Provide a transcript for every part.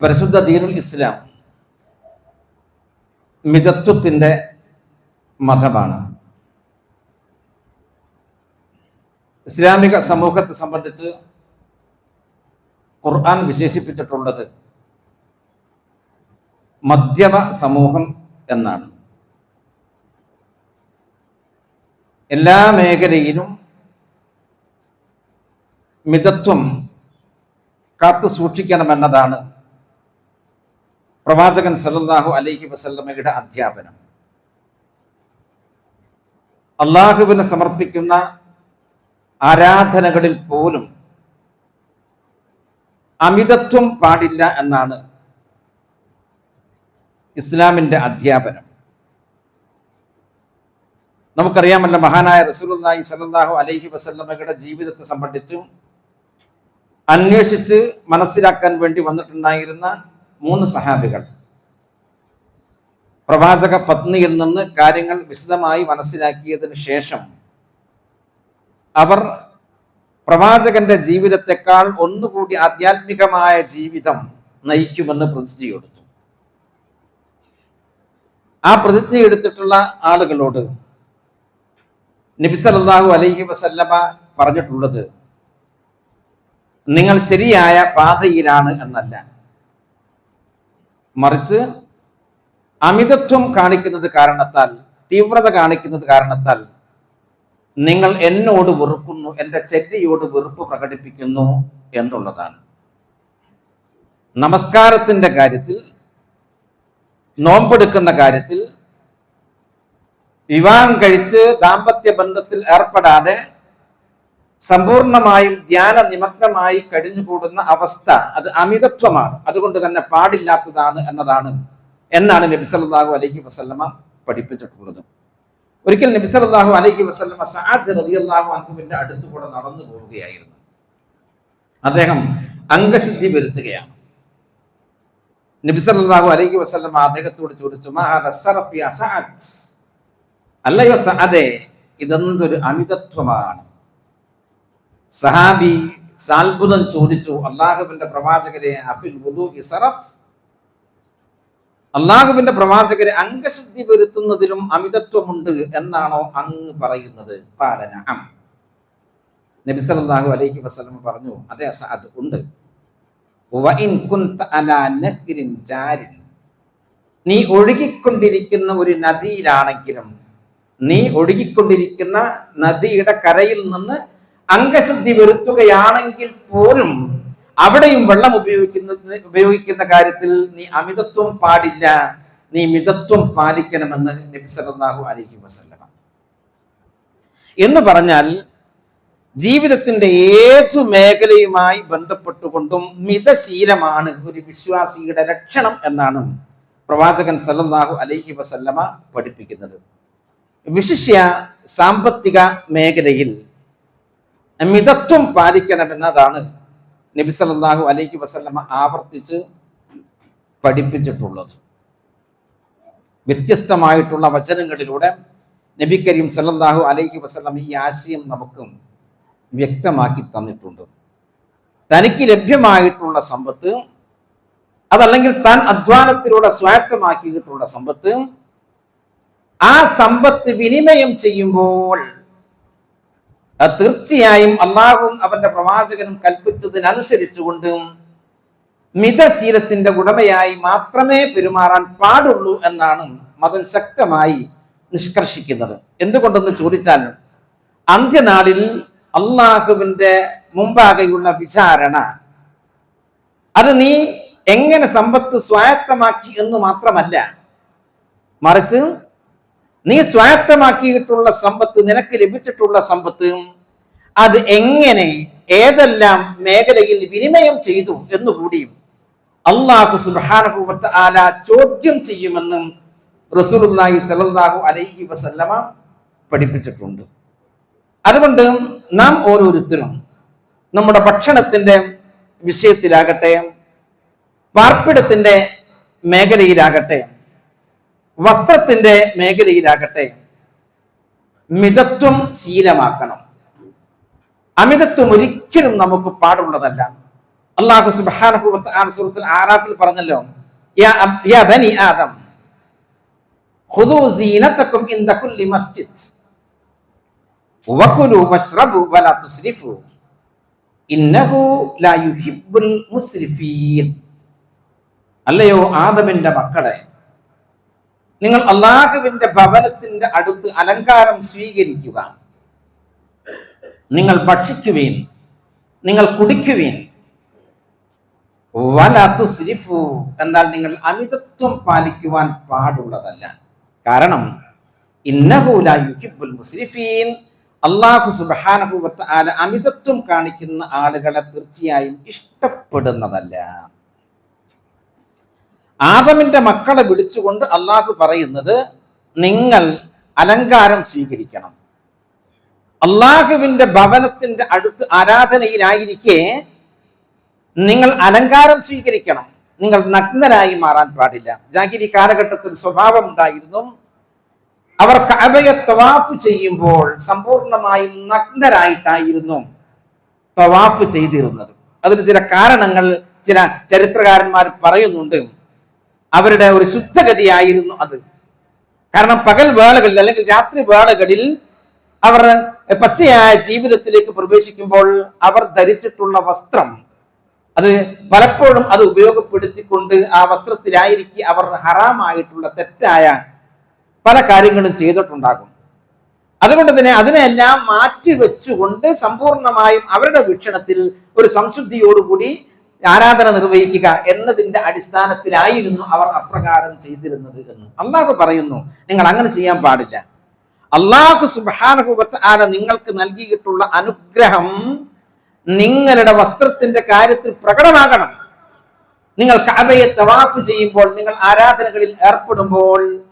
പരിശുദ്ധ ദീനുൽ ഇസ്ലാം മിതത്വത്തിന്റെ മതമാണ് ഇസ്ലാമിക സമൂഹത്തെ സംബന്ധിച്ച് ഖുർആൻ വിശേഷിപ്പിച്ചിട്ടുള്ളത് മധ്യമ സമൂഹം എന്നാണ്. എല്ലാ മേഖലയിലും മിതത്വം കാത്തു സൂക്ഷിക്കണമെന്നതാണ് പ്രവാചകൻ സല്ലല്ലാഹു അലൈഹി വസല്ലമയുടെ അധ്യാപനം. അള്ളാഹുവിന് സമർപ്പിക്കുന്ന ആരാധനകളിൽ പോലും അമിതത്വം പാടില്ല എന്നാണ് ഇസ്ലാമിന്റെ അധ്യാപനം. നമുക്കറിയാമല്ലോ മഹാനായ റസൂലുള്ളാഹി സല്ലല്ലാഹു അലൈഹി വസല്ലമയുടെ ജീവിതത്തെ സംബന്ധിച്ചും അന്വേഷിച്ച് മനസ്സിലാക്കാൻ വേണ്ടി വന്നിട്ടുണ്ടായിരുന്ന മൂന്ന് സഹാബികൾ. പ്രവാചക പത്നിയിൽ നിന്ന് കാര്യങ്ങൾ വിശദമായി മനസ്സിലാക്കിയതിന് ശേഷം അവർ പ്രവാചകന്റെ ജീവിതത്തെക്കാൾ ഒന്നുകൂടി ആധ്യാത്മികമായ ജീവിതം നയിക്കുമെന്ന് പ്രതിജ്ഞയെടുത്തു ആ പ്രതിജ്ഞ എടുത്തിട്ടുള്ള ആളുകളോട് നബിസലല്ലാഹു അലൈഹി വസല്ലമ പറഞ്ഞിട്ടുള്ളത് നിങ്ങൾ ശരിയായ പാതയിലാണ് എന്നല്ല. മറിച്ച് അമിതത്വം കാണിക്കുന്നത് കാരണത്താൽ തീവ്രത കാണിക്കുന്നത് കാരണത്താൽ നിങ്ങൾ എന്നോട് വെറുക്കുന്നു എന്റെ ചെല്ലിയോട് വെറുപ്പ് പ്രകടിപ്പിക്കുന്നു എന്നുള്ളതാണ്. നമസ്കാരത്തിന്റെ കാര്യത്തിൽ നോമ്പെടുക്കുന്ന കാര്യത്തിൽ വിവാഹം കഴിച്ച് ദാമ്പത്യ ബന്ധത്തിൽ ഏർപ്പെടാതെ സമ്പൂർണമായും ധ്യാന നിമഗ്നമായി കഴിഞ്ഞുകൂടുന്ന അവസ്ഥ അത് അമിതത്വമാണ്. അതുകൊണ്ട് തന്നെ പാടില്ലാത്തതാണ് എന്നതാണ് എന്നാണ് നബി സല്ലല്ലാഹു അലൈഹി വസല്ലമ പഠിപ്പിച്ചിട്ടുള്ളത്. ഒരിക്കൽ നബി സല്ലല്ലാഹു അലൈഹി വസല്ലമ സഅദ് റളിയല്ലാഹു അൻഹുവിന്റെ അടുത്ത് കൂടെ നടന്നു പോവുകയായിരുന്നു. അദ്ദേഹം അംഗശുദ്ധി വരുത്തുകയാണ്. നബി സല്ലല്ലാഹു അലൈഹി വസല്ലമ അദ്ദേഹത്തോട് ചോദിച്ചു അല്ലയോ സഅദേ ഇതെന്തൊരു അമിതത്വമാണ്. സഹാബി സാൽബുദം ചോദിച്ചു അള്ളാഹുവിന്റെ പ്രവാചകരെ അഫിൽ വുദു ഇസറഫ് അള്ളാഹുവിന്റെ പ്രവാചകരെ അംഗശുദ്ധി വരുത്തുന്നതിലും അമിതത്വമുണ്ട് എന്നാണോ അങ്ങ് പറയുന്നത്? പാലന അം നബി സല്ലല്ലാഹു അലൈഹി വസല്ലം പറഞ്ഞു അതെ സഅദ് ഉണ്ട്. നീ ഒഴുകിക്കൊണ്ടിരിക്കുന്ന ഒരു നദിയിലാണെങ്കിലും നീ ഒഴുകിക്കൊണ്ടിരിക്കുന്ന നദിയുടെ കരയിൽ നിന്ന് അംഗശുദ്ധി വരുത്തുകയാണെങ്കിൽ പോലും അവിടെയും വെള്ളം ഉപയോഗിക്കുന്ന ഉപയോഗിക്കുന്ന കാര്യത്തിൽ നീ അമിതത്വം പാടില്ല. നീ മിതത്വം പാലിക്കണമെന്ന് നബി സല്ലല്ലാഹു അലൈഹി വസല്ലം എന്ന് പറഞ്ഞാൽ ജീവിതത്തിന്റെ ഏതു മേഖലയുമായി ബന്ധപ്പെട്ടുകൊണ്ടും മിതശീലമാണ് ഒരു വിശ്വാസിയുടെ ലക്ഷണം എന്നാണ് പ്രവാചകൻ സല്ലല്ലാഹു അലൈഹി വസല്ലമ പഠിപ്പിക്കുന്നത്. വിശിഷ്യ സാമ്പത്തിക മേഖലയിൽ മിതത്വം പാലിക്കണമെന്നതാണ് നബി സല്ലല്ലാഹു അലൈഹി വസല്ലമ ആവർത്തിച്ച് പഠിപ്പിച്ചിട്ടുള്ളത്. വ്യത്യസ്തമായിട്ടുള്ള വചനങ്ങളിലൂടെ നബി കരീം സല്ലല്ലാഹു അലൈഹി വസല്ലം ഈ ആശയം നമുക്ക് വ്യക്തമാക്കി തന്നിട്ടുണ്ട്. തനിക്ക് ലഭ്യമായിട്ടുള്ള സമ്പത്ത് അതല്ലെങ്കിൽ താൻ അധ്വാനത്തിലൂടെ സ്വായത്തമാക്കിയിട്ടുള്ള സമ്പത്ത് ആ സമ്പത്ത് വിനിമയം ചെയ്യുമ്പോൾ തീർച്ചയായും അള്ളാഹും അവന്റെ പ്രവാചകനും കൽപ്പിച്ചതിനനുസരിച്ചുകൊണ്ട് മിതശീലത്തിന്റെ ഉടമയായി മാത്രമേ പെരുമാറാൻ പാടുള്ളൂ എന്നാണ് മതം ശക്തമായി നിഷ്കർഷിക്കുന്നത്. എന്തുകൊണ്ടെന്ന് ചോദിച്ചാൽ അന്ത്യനാളിൽ അള്ളാഹുവിന്റെ മുമ്പാകെയുള്ള വിചാരണ അത് നീ എങ്ങനെ സമ്പത്ത് സ്വായത്തമാക്കി എന്ന് മാത്രമല്ല മറിച്ച് നീ സ്വായത്തമാക്കിയിട്ടുള്ള സമ്പത്ത് നിനക്ക് ലഭിച്ചിട്ടുള്ള സമ്പത്ത് അത് എങ്ങനെ ഏതെല്ലാം മേഖലയിൽ വിനിമയം ചെയ്തു എന്നുകൂടിയും അള്ളാഹു സുബാനഹുവത്ത് ആല ചോദ്യം ചെയ്യുമെന്നും റസൂലുള്ളാഹി സല്ലല്ലാഹു അലൈഹി വസല്ലമ പഠിപ്പിച്ചിട്ടുണ്ട്. അതുകൊണ്ട് നാം ഓരോരുത്തരും നമ്മുടെ ഭക്ഷണത്തിന്റെ വിഷയത്തിലാകട്ടെ പാർപ്പിടത്തിന്റെ മേഖലയിലാകട്ടെ വസ്ത്രത്തിന്റെ മേഖലയിലാകട്ടെ മിതത്വം ശീലമാക്കണം. അമിതത്വം ഒരിക്കലും നമുക്ക് പാടുള്ളതല്ല. അള്ളാഹു സൂറത്തുൽ ആറാഫിൽ പറഞ്ഞല്ലോ ആദം അല്ലയോ ആദമിന്റെ മക്കളെ നിങ്ങൾ അള്ളാഹുവിന്റെ ഭവനത്തിന്റെ അടുത്ത് അലങ്കാരം സ്വീകരിക്കുക. നിങ്ങൾ ഭക്ഷിക്കുവീൻ നിങ്ങൾ കുടിക്കുവീൻ. വലതുസ്രിഫു എന്നാൽ നിങ്ങൾ അമിതത്വം പാലിക്കുവാൻ പാടുള്ളതല്ല. കാരണം ഇന്നഹു ലാ യുഹിബ്ബുൽ മുസ്രിഫീൻ. അള്ളാഹു വ അമിതത്വം കാണിക്കുന്ന ആളുകളെ തീർച്ചയായും ഇഷ്ടപ്പെടുന്നതല്ല. ആദമിന്റെ മക്കളെ വിളിച്ചുകൊണ്ട് അള്ളാഹു പറയുന്നത് നിങ്ങൾ അലങ്കാരം സ്വീകരിക്കണം. അള്ളാഹുവിന്റെ ഭവനത്തിന്റെ അടുത്ത് ആരാധനയിലായിരിക്കെ നിങ്ങൾ അലങ്കാരം സ്വീകരിക്കണം. നിങ്ങൾ നഗ്നരായി മാറാൻ പാടില്ല. ജാഗിരി കാലഘട്ടത്തിൽ സ്വഭാവം ഉണ്ടായിരുന്നു. അവർ കഅബയെ തവാഫ് ചെയ്യുമ്പോൾ സമ്പൂർണമായും നഗ്നരായിട്ടായിരുന്നു തവാഫ് ചെയ്തിരുന്നത്. അതിന് ചില കാരണങ്ങൾ ചില ചരിത്രകാരന്മാർ പറയുന്നുണ്ട്. അവരുടെ ഒരു ശുദ്ധഗതിയായിരുന്നു അത്. കാരണം പകൽ വേളകളിൽ അല്ലെങ്കിൽ രാത്രി വേളകളിൽ അവർ പച്ചയായ ജീവിതത്തിലേക്ക് പ്രവേശിക്കുമ്പോൾ അവർ ധരിച്ചിട്ടുള്ള വസ്ത്രം അത് പലപ്പോഴും അത് ഉപയോഗപ്പെടുത്തിക്കൊണ്ട് ആ വസ്ത്രത്തിലായിരിക്കും അവർ ഹറാമായിട്ടുള്ള തെറ്റായ പല കാര്യങ്ങളും ചെയ്തിട്ടുണ്ടാകും. അതുകൊണ്ട് തന്നെ അതിനെല്ലാം മാറ്റി വെച്ചുകൊണ്ട് സമ്പൂർണമായും അവരുടെ വീക്ഷണത്തിൽ ഒരു സംശുദ്ധിയോടുകൂടി ആരാധന നിർവഹിക്കുക എന്നതിന്റെ അടിസ്ഥാനത്തിലായിരുന്നു അവർ അപ്രകാരം ചെയ്തിരുന്നത് എന്ന്. അള്ളാഹു പറയുന്നു നിങ്ങൾ അങ്ങനെ ചെയ്യാൻ പാടില്ല. അള്ളാഹു സുബാനുഭവത്ത് ആല നിങ്ങൾക്ക് നൽകിയിട്ടുള്ള അനുഗ്രഹം നിങ്ങളുടെ വസ്ത്രത്തിന്റെ കാര്യത്തിൽ പ്രകടമാകണം. നിങ്ങൾ കഅബയെ തവാഫ് ചെയ്യുമ്പോൾ നിങ്ങൾ ആരാധനകളിൽ ഏർപ്പെടുമ്പോൾ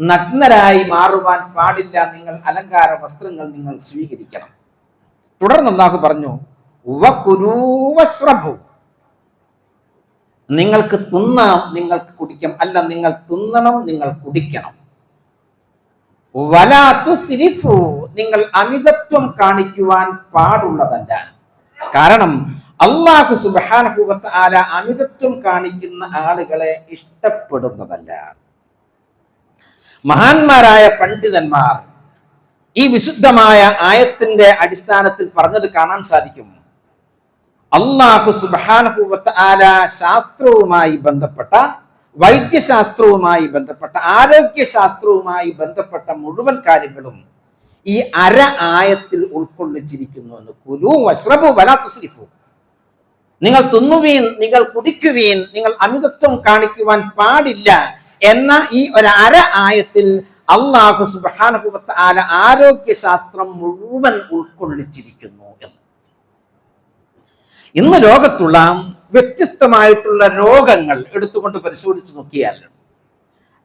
നഗ്നരായി മാറുവാൻ പാടില്ല. നിങ്ങൾ അലങ്കാര വസ്ത്രങ്ങൾ നിങ്ങൾ സ്വീകരിക്കണം. തുടർന്ന് അള്ളാഹു പറഞ്ഞു ഉപകുരൂവശ്രഭു വശ്റബൂ." നിങ്ങൾക്ക് തിന്നാം നിങ്ങൾക്ക് കുടിക്കാം. അല്ല നിങ്ങൾ തിന്നണം നിങ്ങൾ കുടിക്കണം. വലാത്തു സിരിഫു നിങ്ങൾ അമിതത്വം കാണിക്കുവാൻ പാടുള്ളതല്ല. കാരണം അള്ളാഹു സുബ്ഹാനഹു ആര അമിതത്വം കാണിക്കുന്ന ആളുകളെ ഇഷ്ടപ്പെടുന്നതല്ല. മഹാന്മാരായ പണ്ഡിതന്മാർ ഈ വിശുദ്ധമായ ആയത്തിന്റെ അടിസ്ഥാനത്തിൽ പറഞ്ഞത് കാണാൻ സാധിക്കും. അള്ളാഹു സുബ്ഹാനഹു ആല ശാസ്ത്രവുമായി ബന്ധപ്പെട്ട വൈദ്യശാസ്ത്രവുമായി ബന്ധപ്പെട്ട ആരോഗ്യശാസ്ത്രവുമായി ബന്ധപ്പെട്ട മുഴുവൻ കാര്യങ്ങളും ഈ അര ആയത്തിൽ ഉൾക്കൊള്ളിച്ചിരിക്കുന്നു എന്ന് കുലു. വസ്രബു വലാത്തുസ്രിഫു നിങ്ങൾ തിന്നുവീൻ നിങ്ങൾ കുടിക്കുവീൻ നിങ്ങൾ അമിതത്വം കാണിക്കുവാൻ പാടില്ല എന്ന ഈ ഒരു അര ആയത്തിൽ അള്ളാഹു സുബ്ഹാനഹു ആല ആരോഗ്യശാസ്ത്രം മുഴുവൻ ഉൾക്കൊള്ളിച്ചിരിക്കുന്നു. ഇന്ന് ലോകത്തുള്ള വ്യത്യസ്തമായിട്ടുള്ള രോഗങ്ങൾ എടുത്തുകൊണ്ട് പരിശോധിച്ച് നോക്കിയാൽ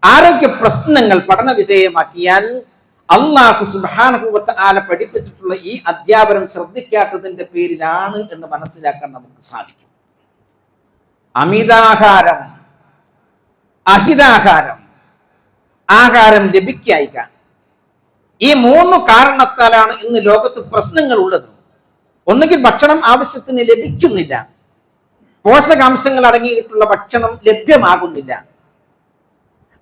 ആരോഗ്യ പ്രശ്നങ്ങൾ പഠന വിധേയമാക്കിയാൽ അള്ളാഹു സുബാനുഭവത്തെ ആല പഠിപ്പിച്ചിട്ടുള്ള ഈ അധ്യാപനം ശ്രദ്ധിക്കാത്തതിന്റെ പേരിലാണ് എന്ന് മനസ്സിലാക്കാൻ നമുക്ക് സാധിക്കും. അമിതാഹാരം അഹിതാഹാരം ആഹാരം ലഭിക്കായിക. ഈ മൂന്ന് കാരണത്താലാണ് ഇന്ന് ലോകത്ത് പ്രശ്നങ്ങൾ ഉള്ളത്. ഒന്നുകിൽ ഭക്ഷണം ആവശ്യത്തിന് ലഭിക്കുന്നില്ല. പോഷകാംശങ്ങൾ അടങ്ങിയിട്ടുള്ള ഭക്ഷണം ലഭ്യമാകുന്നില്ല.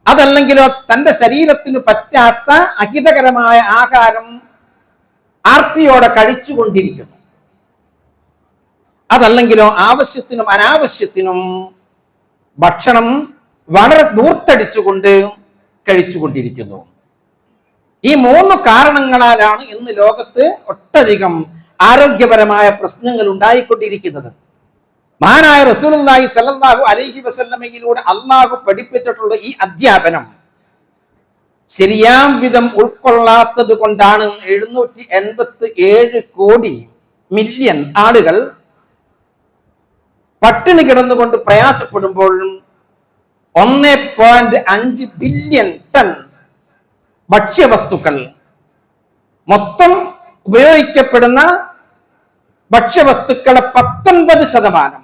അതല്ലെങ്കിലോ തന്റെ ശരീരത്തിന് പറ്റാത്ത അഹിതകരമായ ആഹാരം ആർത്തിയോടെ കഴിച്ചുകൊണ്ടിരിക്കുന്നു. അതല്ലെങ്കിലോ ആവശ്യത്തിനും അനാവശ്യത്തിനും ഭക്ഷണം വളരെ ദൂർത്തടിച്ചുകൊണ്ട് കഴിച്ചുകൊണ്ടിരിക്കുന്നു. ഈ മൂന്ന് കാരണങ്ങളാലാണ് ഇന്ന് ലോകത്ത് ഒട്ടധികം ആരോഗ്യപരമായ പ്രശ്നങ്ങൾ ഉണ്ടായിക്കൊണ്ടിരിക്കുന്നത്. മഹാനായ റസൂലുള്ളാഹി സല്ലല്ലാഹു അലൈഹി വസല്ലമയിലൂടെ അള്ളാഹു പഠിപ്പിച്ചിട്ടുള്ള ഈ അധ്യാപനം ശരിയാം വിധം ഉൾക്കൊള്ളാത്തത് കൊണ്ടാണ് എഴുന്നൂറ്റി എൺപത്തി ഏഴ് കോടി മില്യൺ ആളുകൾ പട്ടിണി കിടന്നുകൊണ്ട് പ്രയാസപ്പെടുമ്പോഴും ഒന്ന് പോയിന്റ് അഞ്ച് ബില്യൺ ടൺ ഭക്ഷ്യവസ്തുക്കൾ മൊത്തം ഉപയോഗിക്കപ്പെടുന്ന ഭക്ഷ്യവസ്തുക്കളെ പത്തൊൻപത് ശതമാനം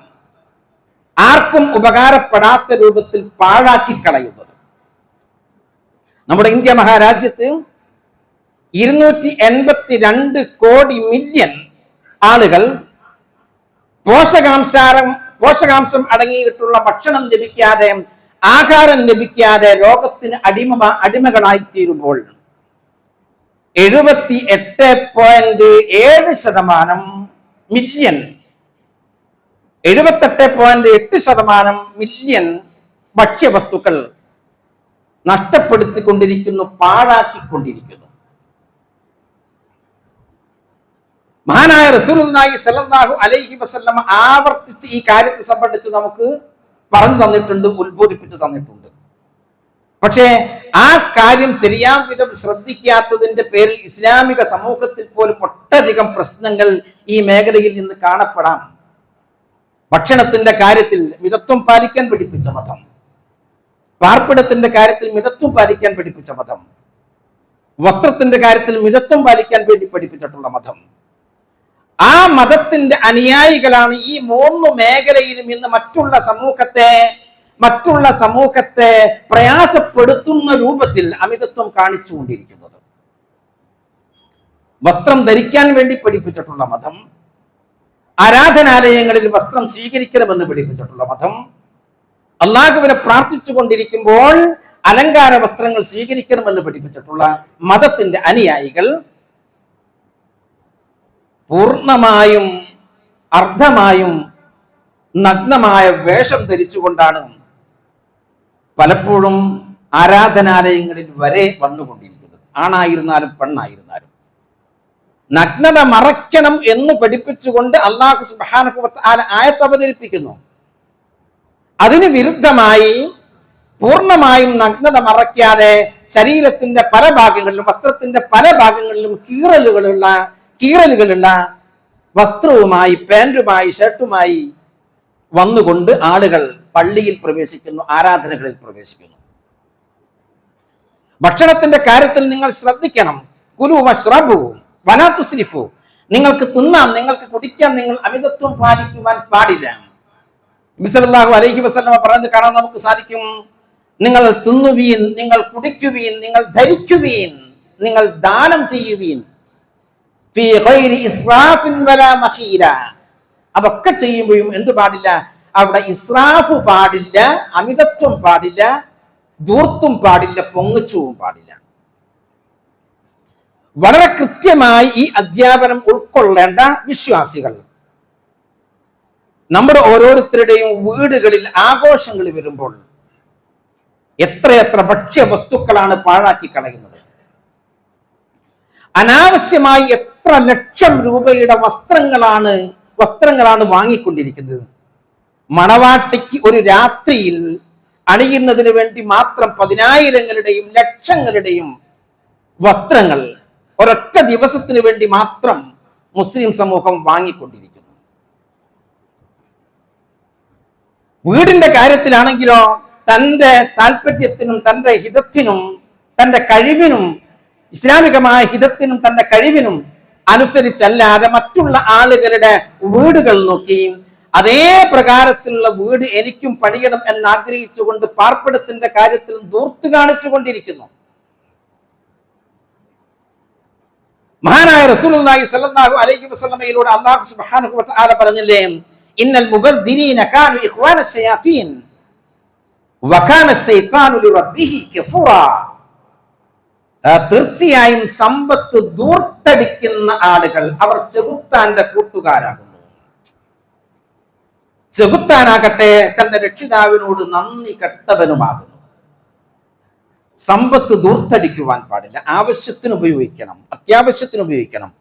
ആർക്കും ഉപകാരപ്പെടാത്ത രൂപത്തിൽ പാഴാക്കി കളയുന്നത്. നമ്മുടെ ഇന്ത്യ മഹാരാജ്യത്ത് ഇരുന്നൂറ്റി എൺപത്തി രണ്ട് കോടി മില്യൺ ആളുകൾ പോഷകാംശാരം പോഷകാംശം അടങ്ങിയിട്ടുള്ള ഭക്ഷണം ലഭിക്കാതെ ആഹാരം ലഭിക്കാതെ രോഗത്തിന് അടിമ അടിമകളായി തീരുമ്പോൾ എഴുപത്തി എട്ട് പോയിന്റ് ഏഴ് ശതമാനം മില്യൺ എഴുപത്തെട്ട് പോയിന്റ് എട്ട് ശതമാനം മില്യൺ ഭക്ഷ്യവസ്തുക്കൾ നഷ്ടപ്പെടുത്തിക്കൊണ്ടിരിക്കുന്നു പാഴാക്കിക്കൊണ്ടിരിക്കുന്നു. മഹാനായ റസൂലുള്ളാഹി സല്ലല്ലാഹു അലൈഹി വസല്ലം ആവർത്തിച്ച് ഈ കാര്യത്തെ സംബന്ധിച്ച് നമുക്ക് പറഞ്ഞു തന്നിട്ടുണ്ട് ഉത്ബോധിപ്പിച്ച് തന്നിട്ടുണ്ട്. പക്ഷേ ആ കാര്യം ശരിയാം വിധം ശ്രദ്ധിക്കാത്തതിന്റെ പേരിൽ ഇസ്ലാമിക സമൂഹത്തിൽ പോലും ഒട്ടധികം പ്രശ്നങ്ങൾ ഈ മേഖലയിൽ നിന്ന് കാണപ്പെടാം. ഭക്ഷണത്തിന്റെ കാര്യത്തിൽ മിതത്വം പാലിക്കാൻ പഠിപ്പിച്ച മതം. പാർപ്പിടത്തിന്റെ കാര്യത്തിൽ മിതത്വം പാലിക്കാൻ പഠിപ്പിച്ച മതം. വസ്ത്രത്തിന്റെ കാര്യത്തിൽ മിതത്വം പാലിക്കാൻ വേണ്ടി പഠിപ്പിച്ചിട്ടുള്ള മതം. ആ മതത്തിന്റെ അനുയായികളാണ് ഈ മൂന്ന് മേഖലയിലും ഇന്ന് മറ്റുള്ള സമൂഹത്തെ മറ്റുള്ള സമൂഹത്തെ പ്രയാസപ്പെടുത്തുന്ന രൂപത്തിൽ അമിതത്വം കാണിച്ചുകൊണ്ടിരിക്കുന്നത്. വസ്ത്രം ധരിക്കാൻ വേണ്ടി പഠിപ്പിച്ചിട്ടുള്ള മതം ആരാധനാലയങ്ങളിൽ വസ്ത്രം സ്വീകരിക്കണമെന്ന് പഠിപ്പിച്ചിട്ടുള്ള മതം അള്ളാഹുവിനെ പ്രാർത്ഥിച്ചു കൊണ്ടിരിക്കുമ്പോൾ അലങ്കാര വസ്ത്രങ്ങൾ സ്വീകരിക്കണമെന്ന് പഠിപ്പിച്ചിട്ടുള്ള മതത്തിന്റെ അനുയായികൾ പൂർണമായും അർദ്ധമായും നഗ്നമായ വേഷം ധരിച്ചുകൊണ്ടാണ് പലപ്പോഴും ആരാധനാലയങ്ങളിൽ വരെ വന്നുകൊണ്ടിരിക്കുന്നത്. ആണായിരുന്നാലും പെണ്ണായിരുന്നാലും. നഗ്നത മറയ്ക്കണം എന്ന് പഠിപ്പിച്ചുകൊണ്ട് അള്ളാഹു സുബാന ആയത്ത് അവതരിപ്പിക്കുന്നു. അതിന് വിരുദ്ധമായി പൂർണമായും നഗ്നത മറയ്ക്കാതെ ശരീരത്തിന്റെ പല ഭാഗങ്ങളിലും വസ്ത്രത്തിന്റെ പല ഭാഗങ്ങളിലും കീറലുകളുള്ള കീറലുകളുള്ള വസ്ത്രവുമായി പാന്റുമായി ഷർട്ടുമായി വന്നുകൊണ്ട് ആളുകൾ പള്ളിയിൽ പ്രവേശിക്കുന്നു ആരാധനകളിൽ പ്രവേശിക്കുന്നു. ഭക്ഷണത്തിന്റെ കാര്യത്തിൽ നിങ്ങൾ ശ്രദ്ധിക്കണം. കുരു വശ്രഭു വനാത്തുസ്രിഫു നിങ്ങൾക്ക് തിന്നാം നിങ്ങൾക്ക് കുടിക്കാം നിങ്ങൾ അമിതത്വം പാലിക്കുവാൻ പാടില്ല. ബിസലാഹു അലൈഹി വസ്ലമ പറയുന്നത് കാണാൻ നമുക്ക് സാധിക്കും. നിങ്ങൾ തിന്നുവീൻ നിങ്ങൾ കുടിക്കുവീൻ നിങ്ങൾ ധരിക്കുവീൻ നിങ്ങൾ ദാനം ചെയ്യുവീൻ. അതൊക്കെ ചെയ്യുമ്പോഴും എന്ത് പാടില്ല അവിടെ ഇസ്രാഫ് പാടില്ല അമിതത്വം പാടില്ല ദൂർത്തും പാടില്ല പൊങ്ങച്ചുവും പാടില്ല. വളരെ കൃത്യമായി ഈ അധ്യാപനം ഉൾക്കൊള്ളേണ്ട വിശ്വാസികൾ. നമ്മുടെ ഓരോരുത്തരുടെയും വീടുകളിൽ ആഘോഷങ്ങൾ വരുമ്പോൾ എത്രയെത്ര ഭക്ഷ്യ വസ്തുക്കളാണ് പാഴാക്കി കളയുന്നത്? അനാവശ്യമായി എത്ര ലക്ഷം രൂപയുടെ വസ്ത്രങ്ങളാണ് വസ്ത്രങ്ങളാണ് വാങ്ങിക്കൊണ്ടിരിക്കുന്നത്? മണവാട്ടിക്ക് ഒരു രാത്രിയിൽ അണിയുന്നതിന് വേണ്ടി മാത്രം പതിനായിരങ്ങളുടെയും ലക്ഷങ്ങളുടെയും വസ്ത്രങ്ങൾ ഒരൊറ്റ ദിവസത്തിന് വേണ്ടി മാത്രം മുസ്ലിം സമൂഹം വാങ്ങിക്കൊണ്ടിരിക്കുന്നു. വീടിന്റെ കാര്യത്തിലാണെങ്കിലോ തന്റെ താല്പര്യത്തിനും തന്റെ ഹിതത്തിനും തന്റെ കഴിവിനും ഇസ്ലാമികമായ ഹിതത്തിനും തന്റെ കഴിവിനും അനുസരിച്ചല്ലാതെ മറ്റുള്ള ആളുകളുടെ വീടുകൾ നോക്കി അതേ പ്രകാരത്തിലുള്ള വീട് എനിക്കും പണിയണം എന്ന് ആഗ്രഹിച്ചുകൊണ്ട് പാർപ്പിടത്തിന്റെ കാര്യത്തിൽ ദൂർത്ത് കാണിച്ചു കൊണ്ടിരിക്കുന്നു മഹാനായ റസൂലുള്ളാഹി സ്വല്ലല്ലാഹു അലൈഹി വസ്ലമയിലൂടെ അള്ളാഹു പറഞ്ഞില്ലേ ഇന്നൽ തീർച്ചയായും സമ്പത്ത് ദൂർത്തടിക്കുന്ന ആളുകൾ അവർ ചെകുത്താന്റെ കൂട്ടുകാരാകുന്നു. ചെകുത്താനാകട്ടെ തന്റെ രക്ഷിതാവിനോട് നന്ദി കെട്ടവനുമാകുന്നു. സമ്പത്ത് ദൂർത്തടിക്കുവാൻ പാടില്ല. ആവശ്യത്തിന് ഉപയോഗിക്കണം. അത്യാവശ്യത്തിന് ഉപയോഗിക്കണം.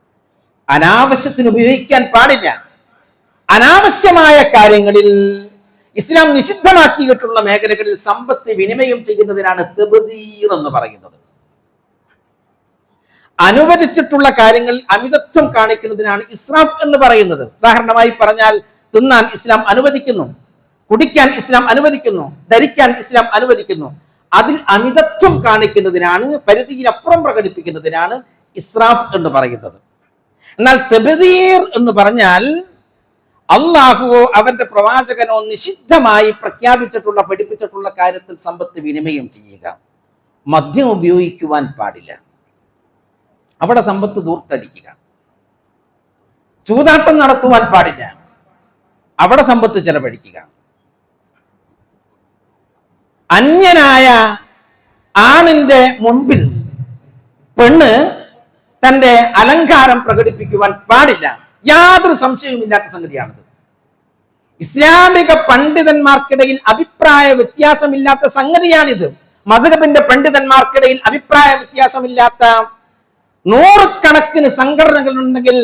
അനാവശ്യത്തിന് ഉപയോഗിക്കാൻ പാടില്ല. അനാവശ്യമായ കാര്യങ്ങളിൽ ഇസ്ലാം നിഷിദ്ധമാക്കിയിട്ടുള്ള മേഖലകളിൽ സമ്പത്ത് വിനിമയം ചെയ്യുന്നതിനാണ് തെബദീർ എന്ന് പറയുന്നത്. അനുവദിച്ചിട്ടുള്ള കാര്യങ്ങളിൽ അമിതത്വം കാണിക്കുന്നതിനാണ് ഇസ്രാഫ് എന്ന് പറയുന്നത്. ഉദാഹരണമായി പറഞ്ഞാൽ തിന്നാൻ ഇസ്ലാം അനുവദിക്കുന്നു കുടിക്കാൻ ഇസ്ലാം അനുവദിക്കുന്നു ധരിക്കാൻ ഇസ്ലാം അനുവദിക്കുന്നു. അതിൽ അമിതത്വം കാണിക്കുന്നതിനാണ് പരിധിയിലപ്പുറം പ്രകടിപ്പിക്കുന്നതിനാണ് ഇസ്രാഫ് എന്ന് പറയുന്നത്. എന്നാൽ തെബദീർ എന്ന് പറഞ്ഞാൽ അള്ളാഹുവോ അവന്റെ പ്രവാചകനോ നിഷിദ്ധമായി പ്രഖ്യാപിച്ചിട്ടുള്ള പഠിപ്പിച്ചിട്ടുള്ള കാര്യത്തിൽ സമ്പത്ത് വിനിമയം ചെയ്യുക. മദ്യം ഉപയോഗിക്കുവാൻ പാടില്ല. അവിടെ സമ്പത്ത് ദൂർത്തടിക്കുക. ചൂതാട്ടം നടത്തുവാൻ പാടില്ല. അവിടെ സമ്പത്ത് ചെലവഴിക്കുക. അന്യനായ ആണിന്റെ മുൻപിൽ പെണ്ണ് തന്റെ അലങ്കാരം പ്രകടിപ്പിക്കുവാൻ പാടില്ല. യാതൊരു സംശയവുമില്ലാത്ത സംഗതിയാണിത്. ഇസ്ലാമിക പണ്ഡിതന്മാർക്കിടയിൽ അഭിപ്രായ വ്യത്യാസമില്ലാത്ത സംഗതിയാണിത്. മധുഹബിന്റെ പണ്ഡിതന്മാർക്കിടയിൽ അഭിപ്രായ വ്യത്യാസമില്ലാത്ത നൂറുകണക്കിന് സംഘടനകൾ ഉണ്ടെങ്കിൽ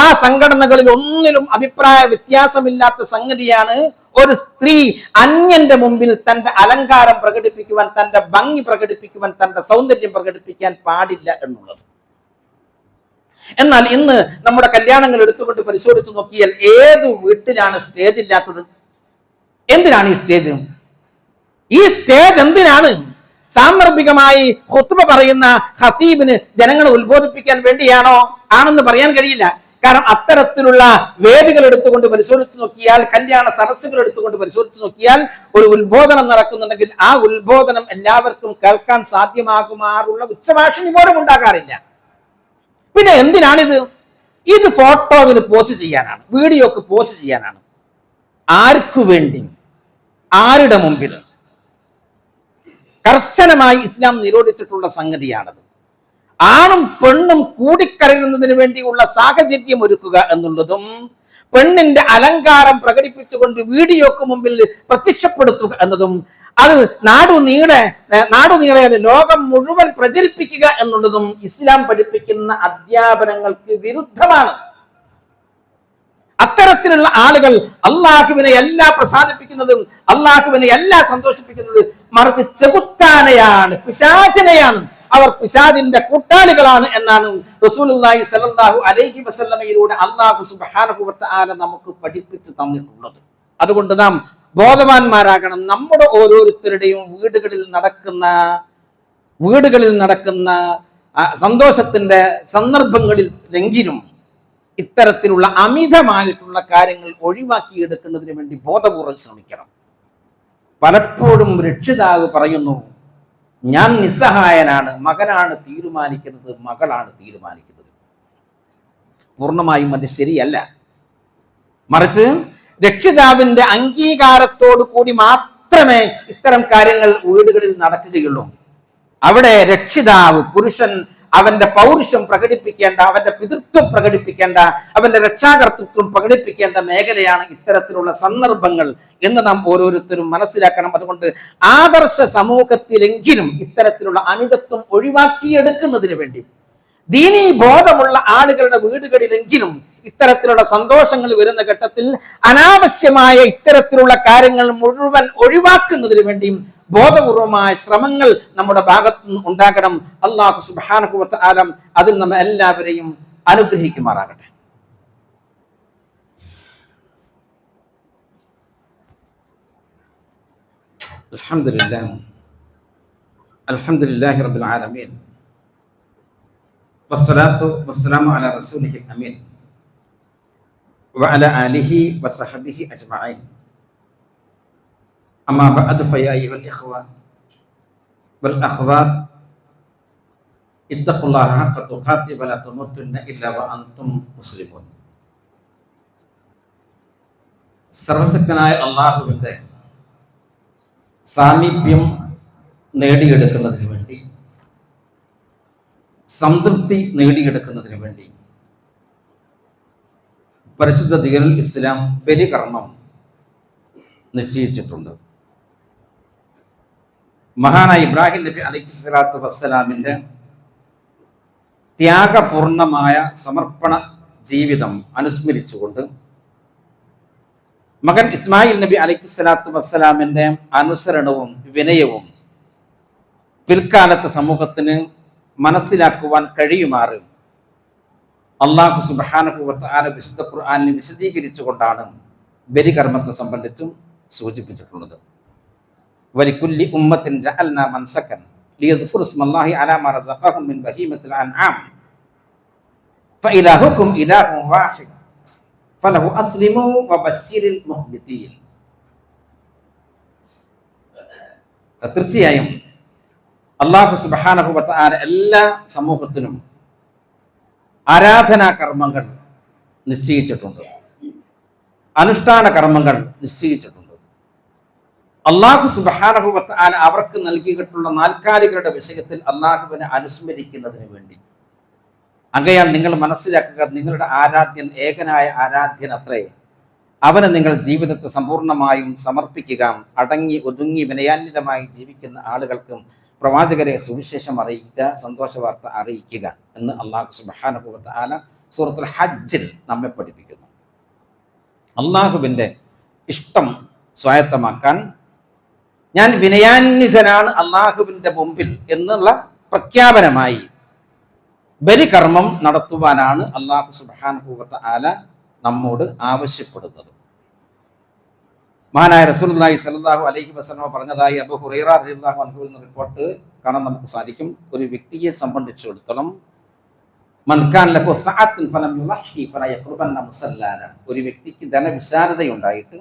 ആ സംഘടനകളിൽ ഒന്നിലും അഭിപ്രായ വ്യത്യാസമില്ലാത്ത സംഗതിയാണ് ഒരു സ്ത്രീ അന്യന്റെ മുമ്പിൽ തന്റെ അലങ്കാരം പ്രകടിപ്പിക്കുവാൻ തന്റെ ഭംഗി പ്രകടിപ്പിക്കുവാൻ തന്റെ സൗന്ദര്യം പ്രകടിപ്പിക്കാൻ പാടില്ല എന്നുള്ളത്. എന്നാൽ ഇന്ന് നമ്മുടെ കല്യാണങ്ങൾ എടുത്തുകൊണ്ട് പരിശോധിച്ച് നോക്കിയാൽ ഏത് വീട്ടിലാണ് സ്റ്റേജ് ഇല്ലാത്തത്? എന്തിനാണ് ഈ സ്റ്റേജ് ഈ സ്റ്റേജ് എന്തിനാണ്? സാന്ദർഭികമായി ഹുത്തുമ പറയുന്ന ഹത്തീബിന് ജനങ്ങളെ ഉത്ബോധിപ്പിക്കാൻ വേണ്ടിയാണോ? ആണെന്ന് പറയാൻ കഴിയില്ല. കാരണം അത്തരത്തിലുള്ള വേദികൾ എടുത്തുകൊണ്ട് പരിശോധിച്ച് നോക്കിയാൽ കല്യാണ സദസ്സുകൾ എടുത്തുകൊണ്ട് പരിശോധിച്ച് നോക്കിയാൽ ഒരു ഉത്ബോധനം നടക്കുന്നുണ്ടെങ്കിൽ ആ ഉത്ബോധനം എല്ലാവർക്കും കേൾക്കാൻ സാധ്യമാകുമാറുള്ള ഉച്ചഭാഷണി പോലും ഉണ്ടാകാറില്ല. പിന്നെ എന്തിനാണിത്? ഇത് ഫോട്ടോവിന് പോസ്റ്റ് ചെയ്യാനാണ് വീഡിയോക്ക് പോസ്റ്റ് ചെയ്യാനാണ്. ആർക്കു വേണ്ടി? ആരുടെ മുമ്പിൽ? കർശനമായി ഇസ്ലാം നിരോധിച്ചിട്ടുള്ള സംഗതിയാണത്. ആണും പെണ്ണും കൂടിക്കലരുന്നതിന് വേണ്ടിയുള്ള സാഹചര്യം ഒരുക്കുക എന്നുള്ളതും പെണ്ണിന്റെ അലങ്കാരം പ്രകടിപ്പിച്ചുകൊണ്ട് വീഡിയോക്ക് മുമ്പിൽ പ്രത്യക്ഷപ്പെടുത്തുക എന്നതും അത് നാടു നീളെ നാടു നീളെ ലോകം മുഴുവൻ പ്രചരിപ്പിക്കുക എന്നുള്ളതും ഇസ്ലാം പഠിപ്പിക്കുന്ന അധ്യാപനങ്ങൾക്ക് വിരുദ്ധമാണ്. അത്തരത്തിലുള്ള ആളുകൾ അള്ളാഹുവിനെ എല്ലാ പ്രസാദിപ്പിക്കുന്നതും അള്ളാഹുവിനെ എല്ലാ സന്തോഷിപ്പിക്കുന്നത് മറിച്ച് ചെകുത്താനയാണ് പിശാചനെയാണ്. അവർ പിശാദിന്റെ കൂട്ടാളികളാണ് എന്നാണ് സ്വല്ലല്ലാഹു അലൈഹി വസല്ലമയിലൂടെ അള്ളാഹു നമുക്ക് പഠിപ്പിച്ചു തന്നിട്ടുള്ളത്. അതുകൊണ്ട് നാം ബോധവാന്മാരാകണം. നമ്മുടെ ഓരോരുത്തരുടെയും വീടുകളിൽ നടക്കുന്ന വീടുകളിൽ നടക്കുന്ന സന്തോഷത്തിന്റെ സന്ദർഭങ്ങളിൽ എങ്കിലും ഇത്തരത്തിലുള്ള അമിതമായിട്ടുള്ള കാര്യങ്ങൾ ഒഴിവാക്കിയെടുക്കുന്നതിന് വേണ്ടി ബോധപൂർവം ശ്രമിക്കണം. പലപ്പോഴും രക്ഷിതാവ് പറയുന്നു ഞാൻ നിസ്സഹായനാണ് മകനാണ് തീരുമാനിക്കുന്നത് മകളാണ് തീരുമാനിക്കുന്നത്. പൂർണമായും അത് ശരിയല്ല. മറിച്ച് രക്ഷിതാവിന്റെ അംഗീകാരത്തോടു കൂടി മാത്രമേ ഇത്തരം കാര്യങ്ങൾ വീടുകളിൽ നടക്കുകയുള്ളൂ. അവിടെ രക്ഷിതാവ് പുരുഷൻ അവന്റെ പൗരുഷം പ്രകടിപ്പിക്കേണ്ട അവന്റെ പിതൃത്വം പ്രകടിപ്പിക്കേണ്ട അവന്റെ രക്ഷാകർത്തൃത്വം പ്രകടിപ്പിക്കേണ്ട മേഖലയാണ് ഇത്തരത്തിലുള്ള സന്ദർഭങ്ങൾ എന്ന് നാം ഓരോരുത്തരും മനസ്സിലാക്കണം. അതുകൊണ്ട് ആദർശ സമൂഹത്തിലെങ്കിലും ഇത്തരത്തിലുള്ള അമിതത്വം ഒഴിവാക്കിയെടുക്കുന്നതിന് വേണ്ടി ദീനീ ബോധമുള്ള ആളുകളുടെ വീടുകളിലെങ്കിലും ഇത്തരത്തിലുള്ള സന്തോഷങ്ങൾ വരുന്ന ഘട്ടത്തിൽ അനാവശ്യമായ ഇത്തരത്തിലുള്ള കാര്യങ്ങൾ മുഴുവൻ ഒഴിവാക്കുന്നതിന് വേണ്ടിയും ബോധപൂർവമായ ശ്രമങ്ങൾ നമ്മുടെ ഭാഗത്ത് നിന്ന് ഉണ്ടാകണം. അള്ളാഹു സുബാനഹുവത്ത് ആലം അതിൽ നമ്മൾ എല്ലാവരെയും അനുഗ്രഹിക്കുമാറാകട്ടെ. അൽഹംദുലില്ലാഹി. റബ്ബിൽ ആലമീൻ. വസ്സലാത്തു വസ്സലാമു അലാ റസൂലിഹിൽ അമീൻ. وعلى آله وصحبه أجمعين أما بعد فيا أيها الإخوة والأخوات اتقوا الله حق تقاته ولا تموتن إلا وأنتم مسلمون സർവശക്തനായ അള്ളാഹുവിൻ്റെ സാമീപ്യം നേടിയെടുക്കുന്നതിന് വേണ്ടി സംതൃപ്തി നേടിയെടുക്കുന്നതിന് വേണ്ടി പരിശുദ്ധ ദീനുൽ ഇസ്ലാം ബലികർമ്മം നിശ്ചയിച്ചിട്ടുണ്ട്. മഹാനായ ഇബ്രാഹിം നബി അലൈഹി സ്വലാത്തു വസ്സലാമിന്റെ ത്യാഗപൂർണമായ സമർപ്പണ ജീവിതം അനുസ്മരിച്ചുകൊണ്ട് മകൻ ഇസ്മായിൽ നബി അലൈഹി സ്വലാത്തു വസ്സലാമിന്റെ അനുസരണവും വിനയവും പിൽക്കാലത്തെ സമൂഹത്തിന് മനസ്സിലാക്കുവാൻ കഴിയുമാറ് അള്ളാഹു സുബാനുഭവത്താല വിശുദ്ധ ഖുർആാനിൽ വിശദീകരിച്ചുകൊണ്ടാണ് ബലികർമ്മത്തെ സംബന്ധിച്ചും സൂചിപ്പിച്ചിട്ടുള്ളത്. വലിക്കുല്ലി ഉമ്മത്തിൻ ജഅൽന മൻസക്കൻ ലിയദ്കുറു ഇസ്മല്ലാഹി അലാ റസഖഹും മിൻ ബഹീമത്തിൽ അൻആം. ഫഇലാഹുക്കും ഇലാഹും വാഹിദ്. ഫലഹു അസ്ലിമു വബശ്ശിരിൽ മുഖ്ബിതീൻ തീർച്ചയായും അള്ളാഹു സുബ്ഹാനഹു വതആല എല്ലാ സമൂഹത്തിനും ആരാധനാ കർമ്മങ്ങൾ നിശ്ചയിച്ചിട്ടുണ്ട്. അനുഷ്ഠാന കർമ്മങ്ങൾ നിശ്ചയിച്ചിട്ടുണ്ട്. അള്ളാഹു സുബാനഹുവത്ത് ആല അവർക്ക് നൽകിയിട്ടുള്ള നാൽക്കാലികളുടെ വിഷയത്തിൽ അള്ളാഹുവിനെ അനുസ്മരിക്കുന്നതിന് വേണ്ടി. അങ്ങയാൽ നിങ്ങൾ മനസ്സിലാക്കുക നിങ്ങളുടെ ആരാധ്യൻ ഏകനായ ആരാധ്യൻ അത്രേ. അവന് നിങ്ങൾ ജീവിതത്തെ സമ്പൂർണമായും സമർപ്പിക്കുക അടങ്ങി ഒതുങ്ങി വിനയാന്വിതമായി ജീവിക്കുന്ന ആളുകൾക്കും പ്രവാചകരെ സുവിശേഷം അറിയിക്കുക സന്തോഷ വാർത്ത അറിയിക്കുക എന്ന് അള്ളാഹു സുബാനുഭവത്ത് ആല സൂറത്തുൽ ഹജ്ജിൽ നമ്മെ പഠിപ്പിക്കുന്നു. അള്ളാഹുവിന്റെ ഇഷ്ടം സ്വായത്തമാക്കാൻ ഞാൻ വിനയാന്വിതനാണ് അള്ളാഹുവിന്റെ മുമ്പിൽ എന്നുള്ള പ്രഖ്യാപനമായി ബലികർമ്മം നടത്തുവാനാണ് അള്ളാഹു സുബാനുഭവത്ത് ആല നമ്മോട് ആവശ്യപ്പെടുന്നത്. മഹാനായ റസൂലുള്ളാഹി സലാഹു അലൈഹി വസ്ലമ പറഞ്ഞതായി അബു ഹുറൈറ റളിയല്ലാഹു അൻഹു എന്ന റിപ്പോർട്ട് കാണാൻ നമുക്ക് സാധിക്കും. ഒരു വ്യക്തിയെ സംബന്ധിച്ചിടത്തോളം ഫലം ഒരു വ്യക്തിക്ക് ധനവിശാലതയുണ്ടായിട്ട്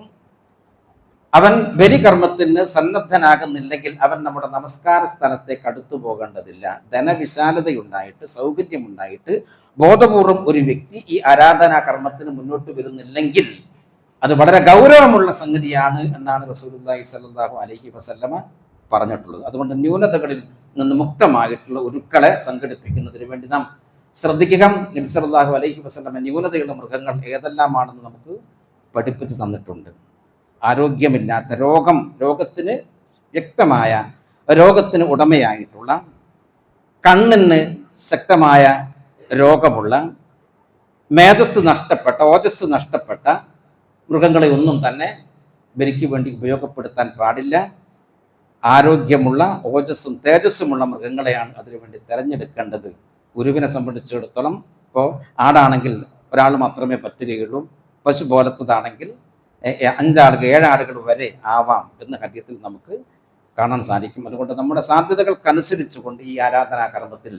അവൻ ബലികർമ്മത്തിന് സന്നദ്ധനാകുന്നില്ലെങ്കിൽ അവൻ നമ്മുടെ നമസ്കാര സ്ഥലത്തേക്ക് അടുത്തു പോകേണ്ടതില്ല. ധനവിശാലതയുണ്ടായിട്ട് സൗകര്യമുണ്ടായിട്ട് ബോധപൂർവം ഒരു വ്യക്തി ഈ ആരാധനാ കർമ്മത്തിന് മുന്നോട്ട് വരുന്നില്ലെങ്കിൽ അത് വളരെ ഗൗരവമുള്ള സംഗതിയാണ് എന്നാണ് റസൂലുള്ളാഹി സ്വല്ലല്ലാഹു അലൈഹി വസല്ലമ പറഞ്ഞിട്ടുള്ളത്. അതുകൊണ്ട് ന്യൂനതകളിൽ നിന്ന് മുക്തമായിട്ടുള്ള ഒരുക്കളെ സംഘടിപ്പിക്കുന്നതിന് വേണ്ടി നാം ശ്രദ്ധിക്കുക. നബി സ്വല്ലല്ലാഹു അലൈഹി വസല്ലമ ന്യൂനതയുള്ള മൃഗങ്ങൾ ഏതെല്ലാമാണെന്ന് നമുക്ക് പഠിപ്പിച്ചു തന്നിട്ടുണ്ട്. ആരോഗ്യമില്ലാത്ത രോഗം രോഗത്തിന് വ്യക്തമായ രോഗത്തിന് ഉടമയായിട്ടുള്ള കണ്ണിന് ശക്തമായ രോഗമുള്ള മേധസ് നഷ്ടപ്പെട്ട ഓജസ് നഷ്ടപ്പെട്ട മൃഗങ്ങളെ ഒന്നും തന്നെ ബലിക്ക് വേണ്ടി ഉപയോഗപ്പെടുത്താൻ പാടില്ല. ആരോഗ്യമുള്ള ഓജസ്സും തേജസ്സുമുള്ള മൃഗങ്ങളെയാണ് അതിനുവേണ്ടി തിരഞ്ഞെടുക്കേണ്ടത്. ഗുരുവിനെ സംബന്ധിച്ചിടത്തോളം ഇപ്പോൾ ആടാണെങ്കിൽ ഒരാൾ മാത്രമേ പറ്റുകയുള്ളൂ. പശു പോലത്തതാണെങ്കിൽ അഞ്ചാളുകൾ ഏഴാളുകൾ വരെ ആവാം എന്ന കാര്യത്തിൽ നമുക്ക് കാണാൻ സാധിക്കും. അതുകൊണ്ട് നമ്മുടെ സാധ്യതകൾക്കനുസരിച്ചുകൊണ്ട് ഈ ആരാധനാ കർമ്മത്തിൽ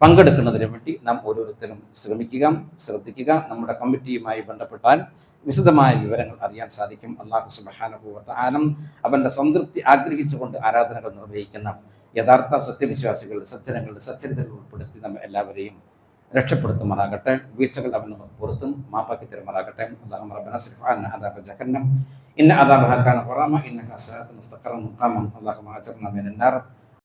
പങ്കെടുക്കുന്നതിന് വേണ്ടി നാം ഓരോരുത്തരും ശ്രമിക്കുക ശ്രദ്ധിക്കുക നമ്മുടെ കമ്മിറ്റിയുമായി ബന്ധപ്പെട്ടാൽ വിശദമായ വിവരങ്ങൾ അറിയാൻ സാധിക്കും. അള്ളാഹു സുബാനുഭവത്തെ ആനം അവന്റെ സംതൃപ്തി ആഗ്രഹിച്ചുകൊണ്ട് ആരാധനകൾ നിർവഹിക്കുന്ന യഥാർത്ഥ സത്യവിശ്വാസികൾ സജ്ജനങ്ങളുടെ സച്ചരിതകൾ ഉൾപ്പെടുത്തി നമ്മെ എല്ലാവരെയും രക്ഷപ്പെടുത്തുമാറാകട്ടെ. വീഴ്ചകൾ അവൻ പുറത്തും മാപ്പാക്കി തരുമാറാകട്ടെ. അള്ളാഹു അദാബ ഇന്ന അദാബഹ കാന ഖറാമ ഇന്ന സഅത മുസ്തഖറൻ മുഖാമൻ അല്ലാഹുമ്മ അജർന മിനൻ നാർ.